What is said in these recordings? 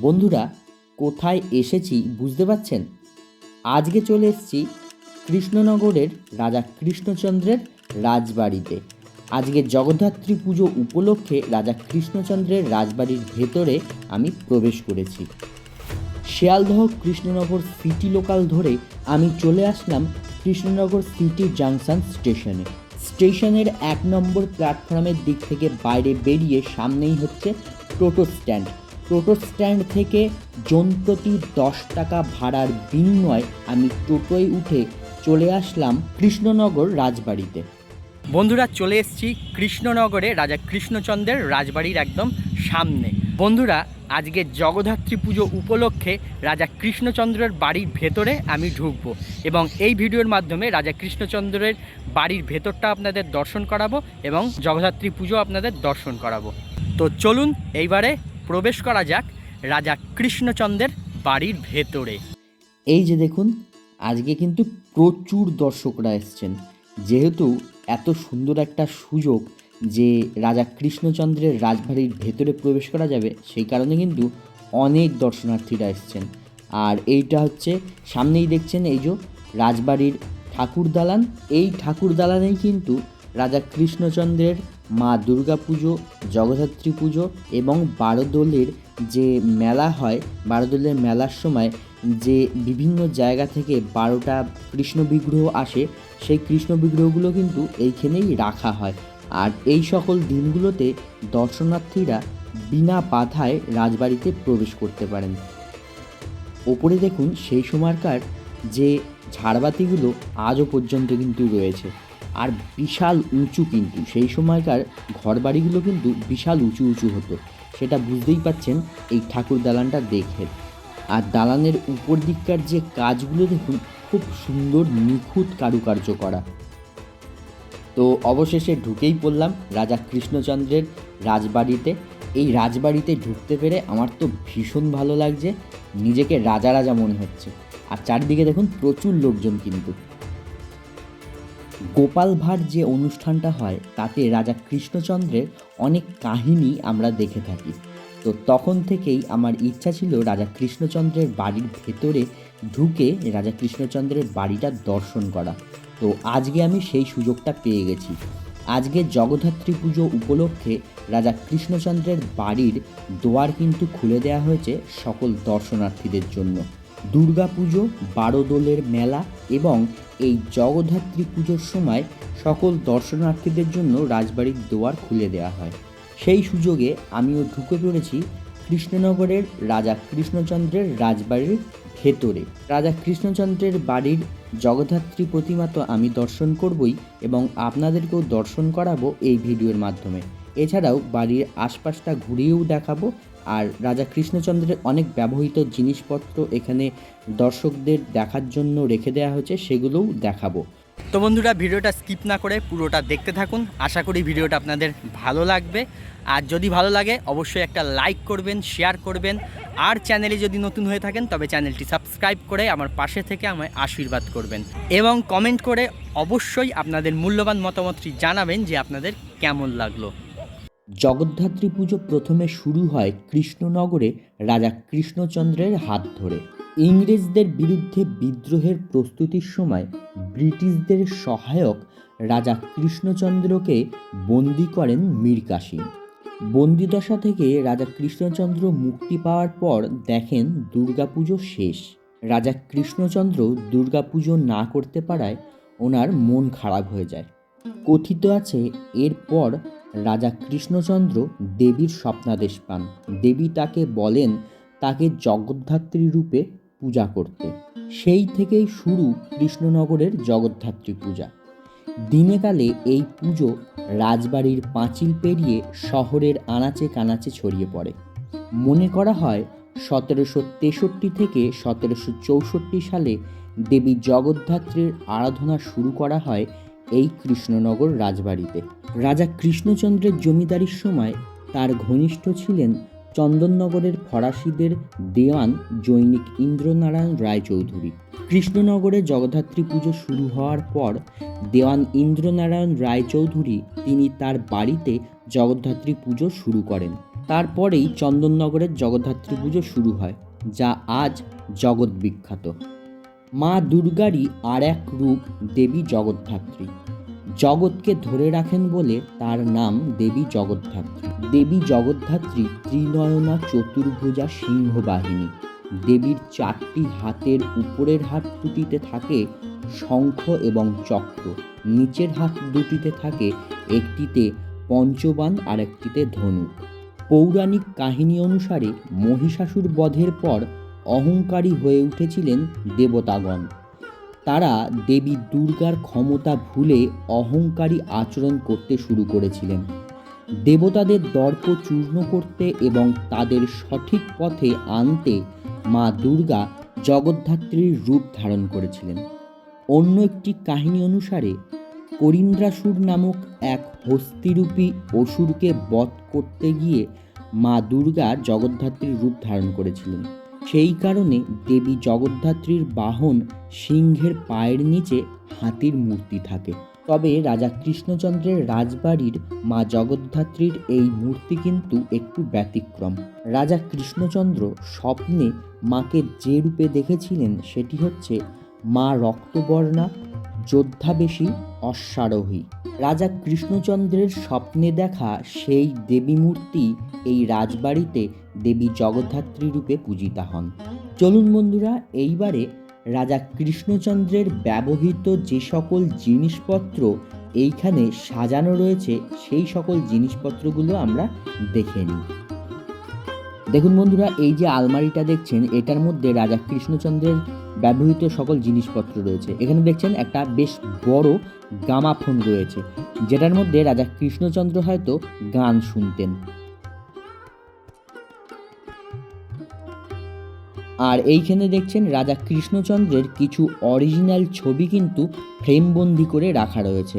বন্ধুরা, কোথায় এসেছি বুঝতে পারছেন? আজকে চলে এসেছি কৃষ্ণনগরের রাজা কৃষ্ণচন্দ্রের রাজবাড়িতে। আজকে জগদ্ধাত্রী পুজো উপলক্ষে রাজা কৃষ্ণচন্দ্রের রাজবাড়ির ভেতরে আমি প্রবেশ করেছি। শিয়ালদহ কৃষ্ণনগর সিটি লোকাল ধরে আমি চলে আসলাম কৃষ্ণনগর সিটি জাংশন স্টেশনে। স্টেশনের এক নম্বর প্ল্যাটফর্মের দিক থেকে বাইরে বেরিয়ে সামনেই হচ্ছে টোটো স্ট্যান্ড। টোটো স্ট্যান্ড থেকে জন দশ টাকা ভাড়ার বিনিময়ে আমি টোটোয় উঠে চলে আসলাম কৃষ্ণনগর রাজবাড়িতে। বন্ধুরা, চলে এসেছি কৃষ্ণনগরে রাজা কৃষ্ণচন্দ্রের রাজবাড়ির একদম সামনে। বন্ধুরা, আজকে জগদ্ধাত্রী পুজো উপলক্ষে রাজা কৃষ্ণচন্দ্রের বাড়ির ভেতরে আমি ঢুকবো এবং এই ভিডিওর মাধ্যমে রাজা কৃষ্ণচন্দ্রের বাড়ির ভেতরটা আপনাদের দর্শন করাবো এবং জগদ্ধাত্রী পুজো আপনাদের দর্শন করাবো। তো চলুন, এইবারে প্রবেশ করা যাক রাজা কৃষ্ণচন্দ্রের বাড়ির ভেতরে। এই যে দেখুন, আজকে কিন্তু প্রচুর দর্শকরা এসছেন। যেহেতু এত সুন্দর একটা সুযোগ যে রাজা কৃষ্ণচন্দ্রের রাজবাড়ির ভেতরে প্রবেশ করা যাবে, সেই কারণে কিন্তু অনেক দর্শনার্থীরা এসছেন। আর এইটা হচ্ছে, সামনেই দেখছেন এই যে রাজবাড়ির ঠাকুর দালান এই ঠাকুর দালানেই কিন্তু রাজা কৃষ্ণচন্দ্রের মা দুর্গা পুজো, জগদ্ধাত্রী পুজো এবং বারোদোলের যে মেলা হয়, বারোদোলের মেলার সময় যে বিভিন্ন জায়গা থেকে বারোটা কৃষ্ণ বিগ্রহ আসে, সেই কৃষ্ণ বিগ্রহগুলো কিন্তু এইখানেই রাখা হয়। আর এই সকল দিনগুলোতে দর্শনার্থীরা বিনা বাধায় রাজবাড়িতে প্রবেশ করতে পারেন। ওপরে দেখুন সেই সময়কার যে ঝাড়বাতিগুলো আজও পর্যন্ত কিন্তু রয়েছে। আর বিশাল উঁচু কিন্তু, সেই সময়কার ঘরবাড়িগুলো কিন্তু বিশাল উঁচু উঁচু হতো। সেটা বুঝতেই পাচ্ছেন এই ঠাকুর দালানটা দেখে। আর দালানের উপর দিককার যে কাজগুলো দেখুন, খুব সুন্দর নিখুঁত কারুকার্য করা। তো অবশেষে ঢুকেই পড়লাম রাজা কৃষ্ণচন্দ্রের রাজবাড়িতে। এই রাজবাড়িতে ঢুকতে পেরে আমার তো ভীষণ ভালো লাগছে, নিজেকে রাজা রাজা মনে হচ্ছে। আর চারদিকে দেখুন প্রচুর লোকজন কিন্তু। গোপাল ভাঁড় যে অনুষ্ঠানটা হয়, তাতে রাজা কৃষ্ণচন্দ্রের অনেক কাহিনী আমরা দেখে থাকি। তো তখন থেকেই আমার ইচ্ছা ছিল রাজা কৃষ্ণচন্দ্রের বাড়ির ভেতরে ঢুকে রাজা কৃষ্ণচন্দ্রের বাড়িটা দর্শন করা। তো আজকে আমি সেই সুযোগটা পেয়ে গেছি। আজকে জগদ্ধাত্রী পুজো উপলক্ষে রাজা কৃষ্ণচন্দ্রের বাড়ির দোয়ার কিন্তু খুলে দেওয়া হয়েছে সকল দর্শনার্থীদের জন্য। দুর্গা পুজো বারোদোলের মেলা এবং এই জগদ্ধাত্রী পুজোর সময় সকল দর্শনার্থীদের জন্য রাজবাড়ির দোয়ার খুলে দেওয়া হয়। সেই সুযোগে আমিও ঢুকে পড়েছি কৃষ্ণনগরের রাজা কৃষ্ণচন্দ্রের রাজবাড়ির ভেতরে। রাজা কৃষ্ণচন্দ্রের বাড়ির জগদ্ধাত্রী প্রতিমা তো আমি দর্শন করবই এবং আপনাদেরকেও দর্শন করাবো এই ভিডিওর মাধ্যমে। এছাড়াও বাড়ির আশপাশটা ঘুরিয়েও দেখাবো আর রাজা কৃষ্ণচন্দ্রের অনেক ব্যবহৃত জিনিসপত্র এখানে দর্শকদের দেখার জন্য রেখে দেওয়া হয়েছে, সেগুলোও দেখাবো। তো বন্ধুরা, ভিডিওটা স্কিপ না করে পুরোটা দেখতে থাকুন। আশা করি ভিডিওটা আপনাদের ভালো লাগবে। আর যদি ভালো লাগে, অবশ্যই একটা লাইক করবেন, শেয়ার করবেন। আর চ্যানেলে যদি নতুন হয়ে থাকেন, তবে চ্যানেলটি সাবস্ক্রাইব করে আমার পাশে থেকে আমায় আশীর্বাদ করবেন। এবং কমেন্ট করে অবশ্যই আপনাদের মূল্যবান মতামতটি জানাবেন যে আপনাদের কেমন লাগল। জগদ্ধাত্রী পুজো প্রথমে শুরু হয় কৃষ্ণনগরে রাজা কৃষ্ণচন্দ্রের হাত ধরে। ইংরেজদের বিরুদ্ধে বিদ্রোহের প্রস্তুতির সময় ব্রিটিশদের সহায়ক রাজা কৃষ্ণচন্দ্রকে বন্দি করেন মীর কাসিম। বন্দিদশা থেকে রাজা কৃষ্ণচন্দ্র মুক্তি পাওয়ার পর দেখেন দুর্গাপুজো শেষ। রাজা কৃষ্ণচন্দ্র দুর্গাপুজো না করতে পারায় ওনার মন খারাপ হয়ে যায়। কথিত আছে, এরপর রাজা কৃষ্ণচন্দ্র দেবীর স্বপ্নাদেশ পান। দেবী তাকে বলেন তাকে জগদ্ধাত্রী রূপে পূজা করতে। সেই থেকেই শুরু কৃষ্ণনগরের জগদ্ধাত্রী পূজা। দিনেকালে এই পুজো রাজবাড়ির পাঁচিল পেরিয়ে শহরের আনাচে কানাচে ছড়িয়ে পড়ে। মনে করা হয় সতেরোশো তেষট্টি থেকে সতেরোশো চৌষট্টি সালে দেবী জগদ্ধাত্রীর আরাধনা শুরু করা হয় এই কৃষ্ণনগর রাজবাড়িতে। রাজা কৃষ্ণচন্দ্রের জমিদারির সময় তার ঘনিষ্ঠ ছিলেন চন্দননগরের ফরাসিদের দেওয়ান জৈনিক ইন্দ্রনারায়ণ রায়চৌধুরী। কৃষ্ণনগরে জগদ্ধাত্রী পুজো শুরু হওয়ার পর দেওয়ান ইন্দ্রনারায়ণ রায়চৌধুরী তিনি তার বাড়িতে জগদ্ধাত্রী পুজো শুরু করেন। তারপরেই চন্দননগরের জগদ্ধাত্রী পুজো শুরু হয়, যা আজ জগৎ বিখ্যাত। মা দুর্গারই আর এক রূপ দেবী জগদ্ধাত্রী। জগৎকে ধরে রাখেন বলে তার নাম দেবী জগদ্ধাত্রী। দেবী জগদ্ধাত্রী ত্রিনয়না চতুর্ভুজা সিংহবাহিনী। দেবীর চারটি হাতের উপরের হাত দুটিতে থাকে শঙ্খ এবং চক্র। নিচের হাত দুটিতে থাকে একটিতে পঞ্চবান আর একটিতে ধনুক পৌরাণিক কাহিনী অনুসারে মহিষাসুর বধের পর অহংকারী হয়ে উঠেছিলেন দেবতাগণ। তারা দেবী দুর্গার ক্ষমতা ভুলে অহংকারী আচরণ করতে শুরু করেছিলেন। দেবতাদের দর্প চূর্ণ করতে এবং তাদের সঠিক পথে আনতে মা দুর্গা জগদ্ধাত্রীর রূপ ধারণ করেছিলেন। অন্য একটি কাহিনী অনুসারে, করিন্দ্রাসুর নামক এক হস্তিরূপী অসুরকে বধ করতে গিয়ে মা দুর্গা জগদ্ধাত্রীর রূপ ধারণ করেছিলেন। সেই কারণে দেবী জগদ্ধাত্রীর বাহন সিংহের পায়ের নিচে হাতির মূর্তি থাকে। তবে রাজা কৃষ্ণচন্দ্রের রাজবাড়ির মা জগদ্ধাত্রীর এই মূর্তি কিন্তু একটু ব্যতিক্রম। রাজা কৃষ্ণচন্দ্র স্বপ্নে মাকে যে রূপে দেখেছিলেন সেটি হচ্ছে মা রক্তবর্ণা যোদ্ধাবেশী অশ্বারোহী। রাজা কৃষ্ণচন্দ্রের স্বপ্নে দেখা সেই দেবী মূর্তি এই রাজবাড়িতে দেবী জগদ্ধাত্রী রূপে পূজিতা হন। চলুন বন্ধুরা, এইবারে রাজা কৃষ্ণচন্দ্রের ব্যবহৃত যে সকল জিনিসপত্র এইখানে সাজানো রয়েছে, সেই সকল জিনিসপত্রগুলো আমরা দেখে নিই। দেখুন বন্ধুরা, এই যে আলমারিটা দেখছেন, এটার মধ্যে রাজা কৃষ্ণচন্দ্রের ব্যবহৃত সকল জিনিসপত্র রয়েছে। এখানে দেখছেন একটা বেশ বড় গামাফোন রয়েছে, যেটার মধ্যে রাজা কৃষ্ণচন্দ্র হয়তো গান শুনতেন। আর এইখানে দেখছেন রাজা কৃষ্ণচন্দ্রের কিছু অরিজিনাল ছবি কিন্তু ফ্রেমবন্দি করে রাখা রয়েছে।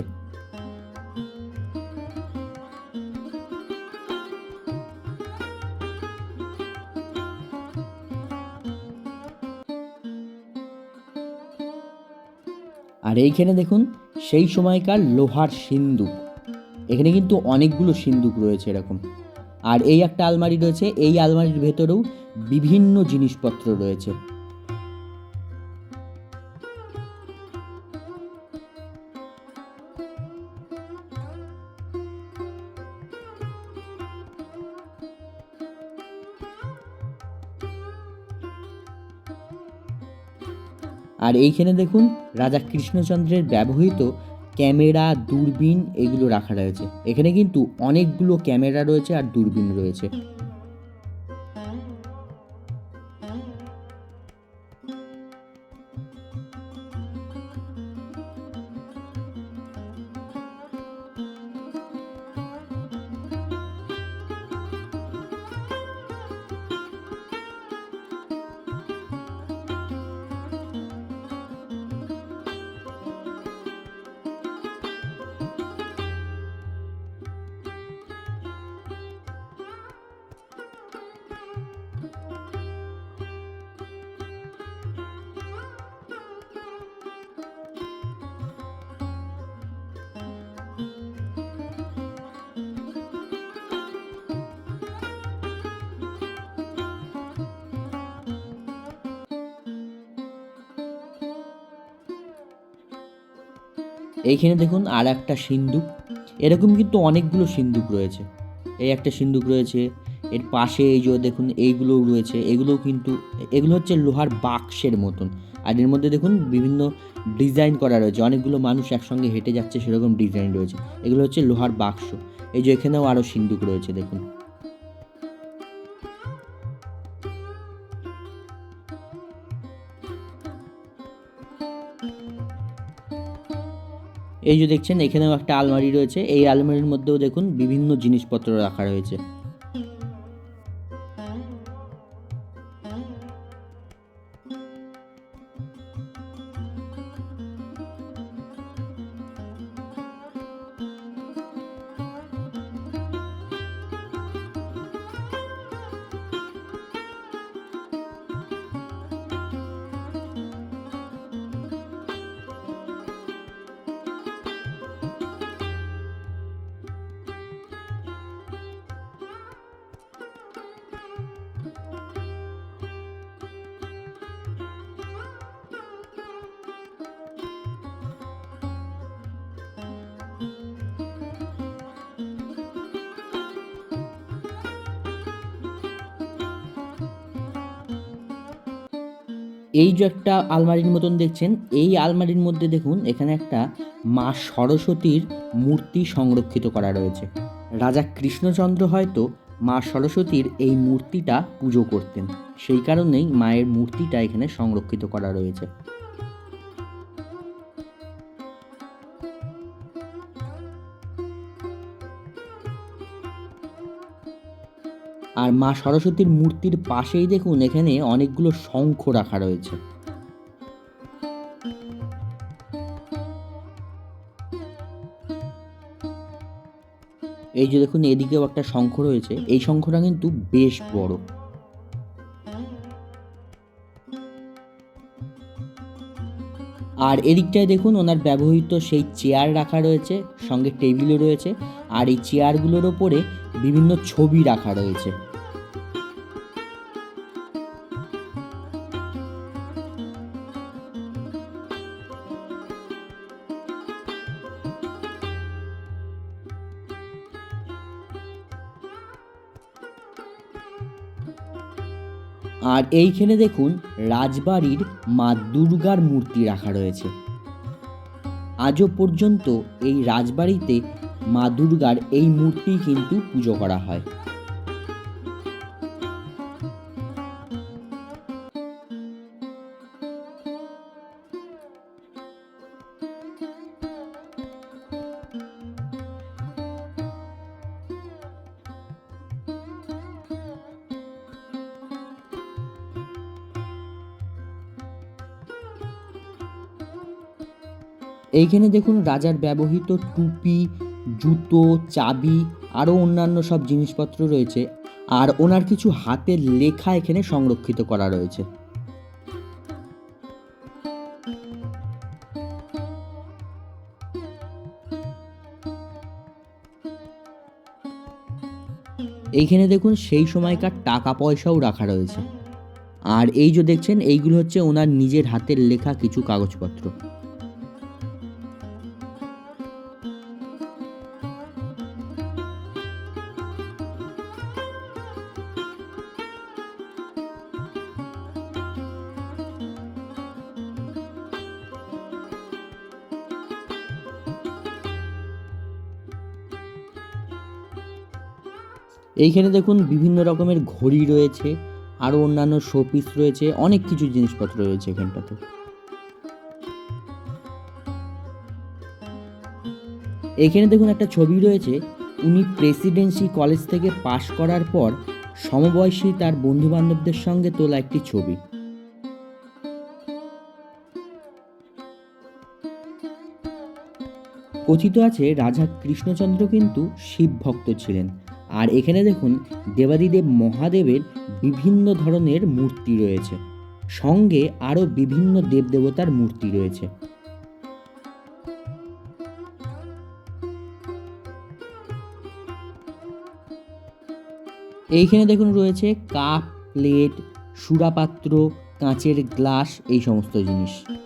আর এইখানে দেখুন, সেই সময়কার লোহার সিন্দুক। এখানে কিন্তু অনেকগুলো সিন্দুক রয়েছে এরকম। আর এই একটা আলমারি রয়েছে, এই আলমারির ভেতরেও বিভিন্ন জিনিসপত্র রয়েছে। আর এইখানে দেখুন রাজা কৃষ্ণচন্দ্রের ব্যবহৃত ক্যামেরা, দূরবীন এগুলো রাখা রয়েছে। এখানে কিন্তু অনেকগুলো ক্যামেরা রয়েছে আর দূরবীন রয়েছে। এইখানে দেখুন আর একটা সিন্দুক। এরকম কিন্তু অনেকগুলো সিন্দুক রয়েছে। এই একটা সিন্দুক রয়েছে, এর পাশে এই যে দেখুন এইগুলোও রয়েছে, এগুলোও কিন্তু, এগুলো হচ্ছে লোহার বাক্সের মতন। আর এর মধ্যে দেখুন বিভিন্ন ডিজাইন করা রয়েছে, অনেকগুলো মানুষ একসঙ্গে হেঁটে যাচ্ছে, সেরকম ডিজাইন রয়েছে। এগুলো হচ্ছে লোহার বাক্স। এই যে এখানেও আরও সিন্দুক রয়েছে, দেখুন। এই যে দেখছেন, এখানেও একটা আলমারি রয়েছে। এই আলমারির মধ্যেও দেখুন বিভিন্ন জিনিসপত্র রাখা রয়েছে। এই যে একটা আলমারির মতন দেখছেন, এই আলমারির মধ্যে দেখুন, এখানে একটা মা সরস্বতীর মূর্তি সংরক্ষিত করা রয়েছে। রাজা কৃষ্ণচন্দ্র হয়তো মা সরস্বতীর এই মূর্তিটা পুজো করতেন। সেই কারণেই মায়ের মূর্তিটা এখানে সংরক্ষিত করা রয়েছে। আর মা সরস্বতীর মূর্তির পাশেই দেখুন, এখানে অনেকগুলো শঙ্খ রাখা রয়েছে। এই যে দেখুন, এদিকেও একটা শঙ্খ রয়েছে। এই শঙ্খটা কিন্তু বেশ বড়। আর এদিকটায় দেখুন, ওনার ব্যবহৃত সেই চেয়ার রাখা রয়েছে, সঙ্গে টেবিলও রয়েছে। আর এই চেয়ারগুলোর ওপরে বিভিন্ন ছবি রাখা রয়েছে। আর এইখানে দেখুন রাজবাড়ির মা দুর্গার মূর্তি রাখা রয়েছে। আজও পর্যন্ত এই রাজবাড়িতে মা দুর্গার এই মূর্তি কিন্তু পুজো করা হয়। এইখানে দেখুন রাজার ব্যবহৃত টুপি, জুতো, চাবি, আরও অন্যান্য সব জিনিসপত্র রয়েছে। আর ওনার কিছু হাতের লেখা এখানে সংরক্ষিত করা রয়েছে। এইখানে দেখুন সেই সময়কার টাকা পয়সাও রাখা রয়েছে। আর এই যে দেখছেন, এইগুলো হচ্ছে ওনার নিজের হাতের লেখা কিছু কাগজপত্র। এইখানে দেখুন বিভিন্ন রকমের ঘড়ি রয়েছে আরও অন্যান্য শোপিস রয়েছে, অনেক কিছু জিনিসপত্র রয়েছে এখানটাতে। এখানে দেখুন একটা ছবি রয়েছে, উনি প্রেসিডেন্সি কলেজ থেকে পাশ করার পর সমবয়সী তার বন্ধু বান্ধবদের সঙ্গে তোলা একটি ছবি। কথিত আছে, রাজা কৃষ্ণচন্দ্র কিন্তু শিব ভক্ত ছিলেন। আর এখানে দেখুন দেবাদিদেব মহাদেবের বিভিন্ন ধরনের মূর্তি রয়েছে। সঙ্গে আরও বিভিন্ন দেবদেবতার মূর্তি রয়েছে। এইখানে দেখুন রয়েছে কাপ, প্লেট, সুরাপাত্র, কাঁচের গ্লাস, এই সমস্ত জিনিস।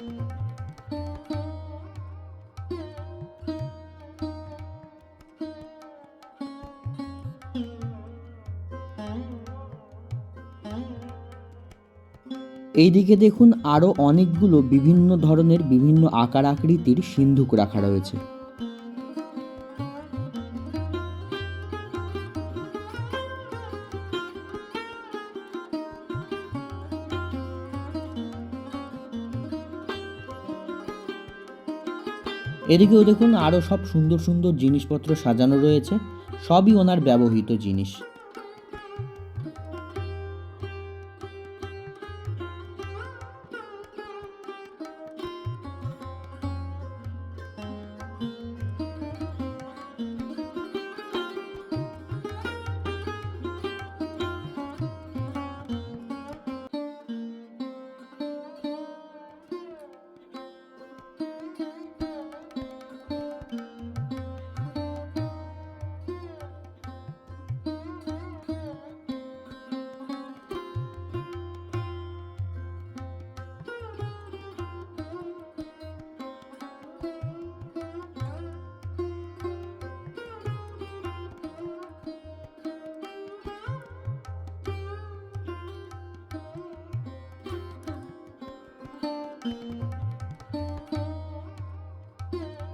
এইদিকে দেখুন আরও অনেকগুলো বিভিন্ন ধরনের বিভিন্ন আকার আকৃতির সিন্ধুক রাখা রয়েছে। এদিকেও দেখুন আরও সব সুন্দর সুন্দর জিনিসপত্র সাজানো রয়েছে, সবই ওনার ব্যবহৃত জিনিস।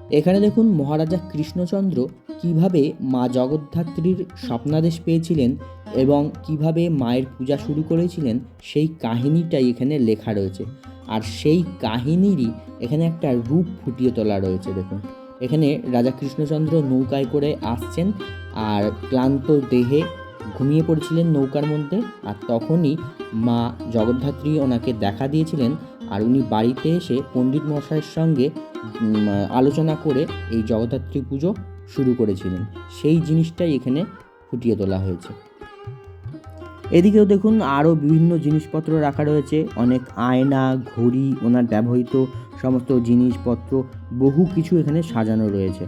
এখানে দেখুন মহারাজা কৃষ্ণচন্দ্র কীভাবে মা জগদ্ধাত্রীর স্বপ্নাদেশ পেয়েছিলেন এবং কীভাবে মায়ের পূজা শুরু করেছিলেন, সেই কাহিনীটাই এখানে লেখা রয়েছে। আর সেই কাহিনীরই এখানে একটা রূপ ফুটিয়ে তোলা রয়েছে, দেখুন। এখানে রাজা কৃষ্ণচন্দ্র নৌকায় করে আসছেন আর ক্লান্ত দেহে ঘুমিয়ে পড়েছিলেন নৌকার মধ্যে আর তখনই মা জগদ্ধাত্রী ওনাকে দেখা দিয়েছিলেন আর উনি বাড়িতে এসে পণ্ডিত মশাইয়ের সঙ্গে আলোচনা করে এই জগদ্ধাত্রী পুজো শুরু করেছিলেন। সেই জিনিসটাই এখানে ফুটিয়ে তোলা হয়েছে। এদিকেও দেখুন, আরও বিভিন্ন জিনিসপত্র রাখা রয়েছে। অনেক আয়না, ঘড়ি, ওনার ব্যবহৃত সমস্ত জিনিসপত্র, বহু কিছু এখানে সাজানো রয়েছে।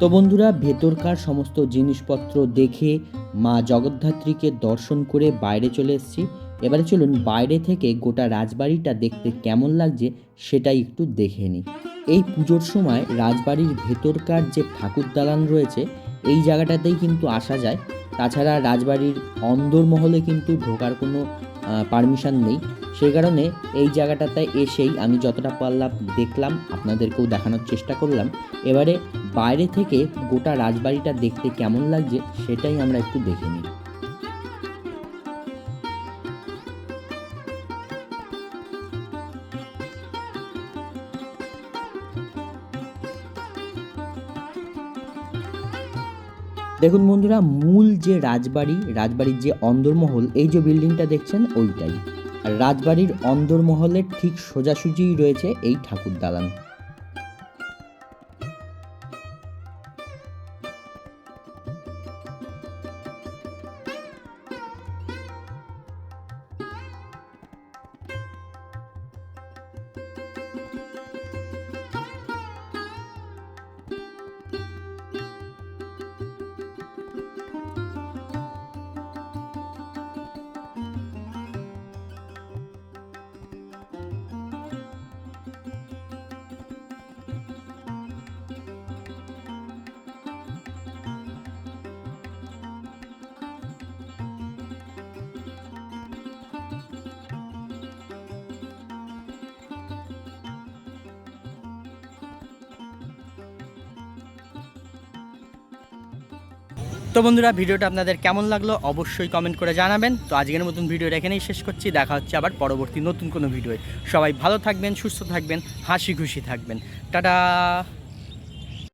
তো বন্ধুরা ভেতরকার সমস্ত জিনিসপত্র দেখে মা জগদ্ধাত্রীকে দর্শন করে বাইরে চলে এসেছি। এবারে চলুন বাইরে থেকে গোটা রাজবাড়িটা দেখতে কেমন লাগছে সেটাই একটু দেখে নিই। এই পুজোর সময় রাজবাড়ির ভেতরকার যে ঠাকুর দালান রয়েছে এই জায়গাটাতেই কিন্তু আসা যায়। তাছাড়া রাজবাড়ির অন্দরমহলে কিন্তু ঢোকার কোনো পারমিশন নেই। সেই কারণে এই জায়গাটাতে এসেই আমি যতটা পারলাম দেখলাম, আপনাদেরকেও দেখানোর চেষ্টা করলাম। এবারে বাইরে থেকে গোটা রাজবাড়িটা দেখতে কেমন লাগছে, সেটাই আমরা একটু দেখে নিই। দেখুন বন্ধুরা, মূল যে রাজবাড়ি, রাজবাড়ির যে অন্দরমহল, এই যে বিল্ডিংটা দেখছেন, ওইটাই। আর রাজবাড়ির অন্দরমহলের ঠিক সোজাসুজিই রয়েছে এই ঠাকুর দালান তো বন্ধুরা, ভিডিওটা আপনাদের কেমন লাগল অবশ্যই কমেন্ট করে জানাবেন। তো আজকের মতন ভিডিওটা এখানেই শেষ করছি। দেখা হচ্ছে আবার পরবর্তী নতুন কোনো ভিডিওয় সবাই ভালো থাকবেন, সুস্থ থাকবেন, হাসি খুশি থাকবেন। টাটা!